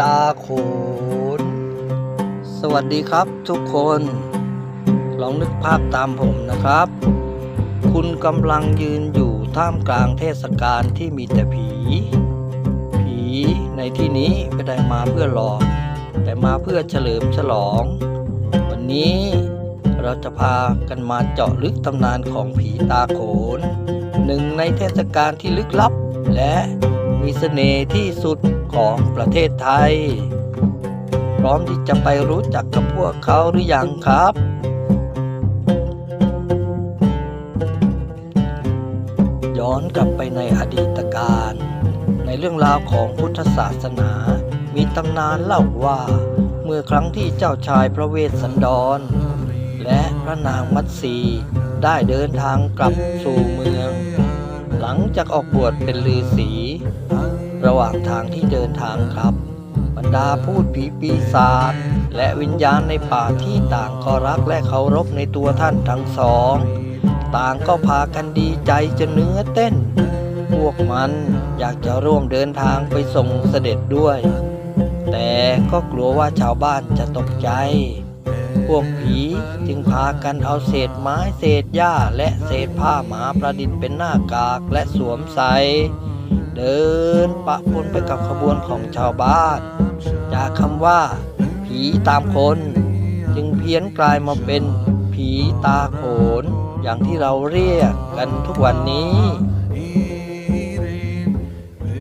ตาโขน สวัสดีครับทุกคน ลองนึกภาพตามผมนะครับ คุณกำลังยืนอยู่ท่ามกลางเทศกาลที่มีแต่ผี ผีในที่นี้ไม่ได้มาเพื่อหลอก แต่มาเพื่อเฉลิมฉลอง วันนี้เราจะพากันมาเจาะลึกตำนานของผีตาโขนหนึ่งในเทศกาลที่ลึกลับและ มีเสน่ห์ที่สุดของประเทศไทย พร้อมที่จะไปรู้จักกับพวกเขาหรือยังครับ ย้อนกลับไปในอดีตการ ในเรื่องราวของพุทธศาสนา มีตำนานเล่าว่า เมื่อครั้งที่เจ้าชายพระเวสสันดร และพระนางมัตสีได้เดินทางกลับสู่เมือง หลังจากออกบวชเป็นฤาษี ระหว่างทางที่เดินทางครับ บรรดาพูดผีปีศาจและวิญญาณในป่าที่ต่างก็รักและเคารพในตัวท่านทั้งสอง ต่างก็พากันดีใจจนเนื้อเต้น พวกมันอยากจะร่วมเดินทางไปส่งเสด็จด้วย แต่ก็กลัวว่าชาวบ้านจะตกใจพวกผีจึงพากันเอาเศษไม้เศษหญ้าและเศษผ้าหมาประดิษฐ์เป็นหน้ากากและสวมใส่ เดินปะปนไปกับขบวนของชาวบ้าน จากคำว่า ผีตามคน จึงเพี้ยนกลายมาเป็นผีตาโขน อย่างที่เราเรียกกันทุกวันนี้